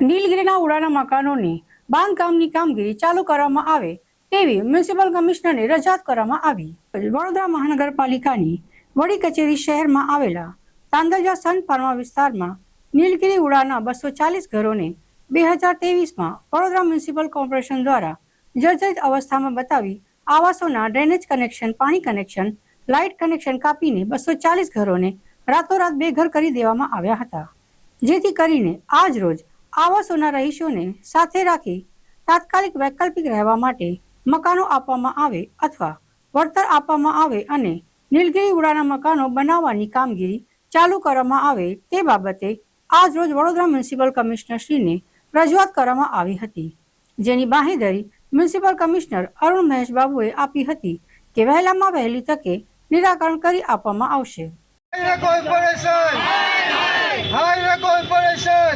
નીલગિરીના ઉડાના મકાનોની બાંધકામની કામગીરી ચાલુ કરવામાં આવે તેવી મ્યુનિસિપલ કમિશનરને રજૂઆત કરવામાં આવી. વડોદરા મહાનગરપાલિકાની વડી કચેરી શહેરમાં આવેલા તાંદલજા સન ફાર્મા વિસ્તારમાં નીલગિરી ઉડાના બસો ચાલીસ ઘરોને બે હજાર તેવીસમાં વડોદરા મ્યુનિસિપલ કોર્પોરેશન દ્વારા જર્જરિત અવસ્થામાં બતાવી આવાસોના ડ્રેનેજ કનેક્શન, પાણી કનેક્શન, લાઇટ કનેક્શન કાપીને બસો ચાલીસ ઘરોને રાતોરાત બેઘર કરી દેવામાં આવ્યા હતા. જેથી કરીને આજ રોજ આવાસોના રહીશોને સાથે રાખી તાત્કાલિક વૈકલ્પિક રહેવા માટે મકાનો આપવામાં આવે અથવા વળતર આપવામાં આવે અને નીલગિરી ઉડાના મકાનો બનાવવાની કામગીરી ચાલુ કરવામાં આવે તે બાબતે આજ રોજ વડોદરા મ્યુનિસિપલ કમિશનરશ્રીને રજૂઆત કરવામાં આવી હતી. જેની બાહેધરી મ્યુનિસિપલ કમિશનર અરુણ મહેશબાબુએ આપી હતી કે વહેલામાં વહેલી તકે નિરાકરણ કરી આપવામાં આવશે. કોર્પોરેશન! હાઈ કોર્પોરેશન!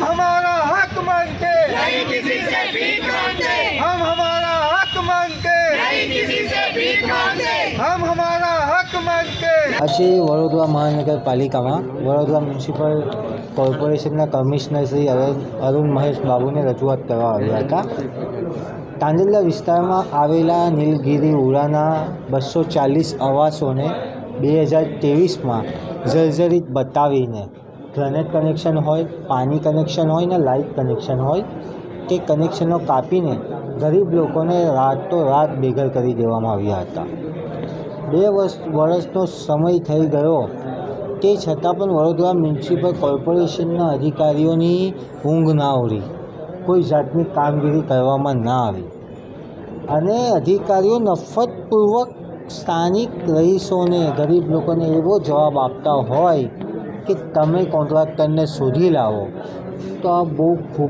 हम हमारा हक मांगते नहीं किसी से भीख मांगते हम हमारा हक मांगते नहीं किसी से भीख मांगते हम हमारा हक मांगते આજે વડોદરા મહાનગરપાલિકામાં વડોદરા મ્યુનિસિપલ કોર્પોરેશનના કમિશનર શ્રી અરુણ અરુણ મહેશ બાબુને રજૂઆત કરવા આવ્યા હતા તાંદલજા વિસ્તારમાં આવેલા નીલગિરી ઉડાના બસો ચાલીસ આવાસોને બે હજાર ત્રેવીસમાં જર્જરિત બતાવીને ડ્રેનેજ કનેક્શન હોય, પાણી કનેક્શન હોય ને લાઇટ કનેક્શન હોય તે કનેક્શનો કાપીને ગરીબ લોકોને રાતોરાત બેઘર કરી દેવામાં આવ્યા હતા. બે વર્ષ, વર્ષનો સમય થઈ ગયો તે છતાં પણ વડોદરા મ્યુનિસિપલ કોર્પોરેશનના અધિકારીઓની ઊંઘ ના ઉડી. કોઈ જાતની કામગીરી કરવામાં ના આવી. અને અધિકારીઓ નફરતપૂર્વક સ્થાનિક રહીશોને ગરીબ લોકોને એવો જવાબ આપતા હોય કે તમે કોન્ટ્રાક્ટરને શોધી લાવો, તો આ બહુ ખૂબ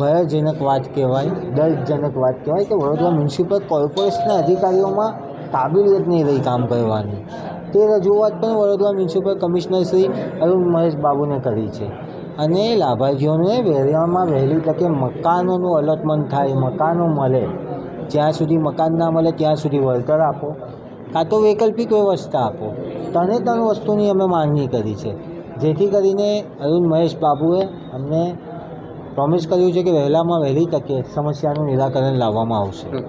ભયજનક વાત કહેવાય, દર્દજનક વાત કહેવાય કે વડોદરા મ્યુનિસિપલ કોર્પોરેશનના અધિકારીઓમાં કાબિલિયત નહીં રહી કામ કરવાની. તે રજૂઆત પણ વડોદરા મ્યુનિસિપલ કમિશનર શ્રી અરુણ મહેશ બાબુને કરી છે. અને લાભાર્થીઓને વહેલામાં વહેલી તકે મકાનોનું અલોટમેન્ટ થાય, મકાનો મળે. જ્યાં સુધી મકાન ના મળે, ત્યાં સુધી વળતર આપો. કાં તો વૈકલ્પિક વ્યવસ્થા આપો. ત્રણે ત્રણ વસ્તુની અમે માંગણી કરી છે. જેથી કરીને અરુણ મહેશ બાબુએ અમને પ્રોમિસ કર્યું છે કે વહેલામાં વહેલી તકે સમસ્યાનું નિરાકરણ લાવવામાં આવશે.